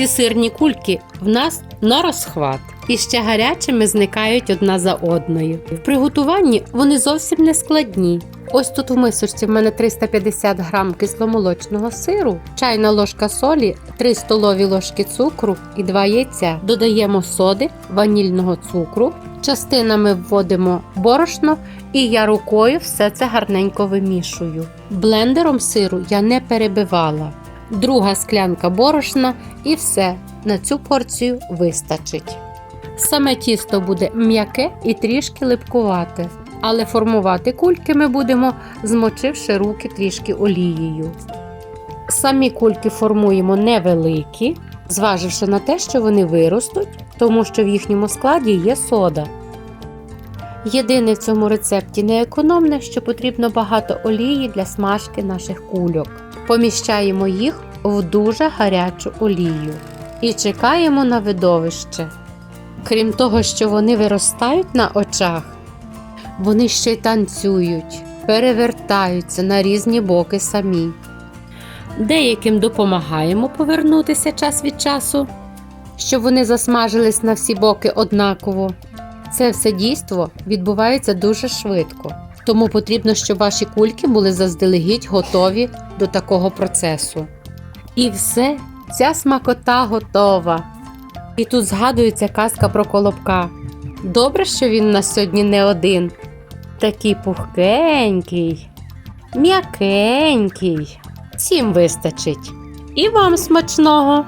Ці сирні кульки в нас на розхват і ще гарячими зникають одна за одною. В приготуванні вони зовсім не складні. Ось тут в мисочці в мене 350 грам кисломолочного сиру, чайна ложка солі, 3 столові ложки цукру і 2 яйця. Додаємо соди, ванільного цукру, частинами вводимо борошно і я рукою все це гарненько вимішую. Блендером сиру я не перебивала. Друга склянка борошна і все. На цю порцію вистачить. Саме тісто буде м'яке і трішки липкувате, але формувати кульки ми будемо, змочивши руки трішки олією. Самі кульки формуємо невеликі, зваживши на те, що вони виростуть, тому що в їхньому складі є сода. Єдине в цьому рецепті неекономне, що потрібно багато олії для смажки наших кульок. Поміщаємо їх в дуже гарячу олію і чекаємо на видовище. Крім того, що вони виростають на очах, вони ще й танцюють, перевертаються на різні боки самі. Деяким допомагаємо повернутися час від часу, щоб вони засмажились на всі боки однаково. Це все дійство відбувається дуже швидко, тому потрібно, щоб ваші кульки були заздалегідь готові до такого процесу. І все, ця смакота готова. І тут згадується казка про колобка. Добре, що він у нас сьогодні не один. Такий пухкенький, м'якенький. Всім вистачить. І вам смачного!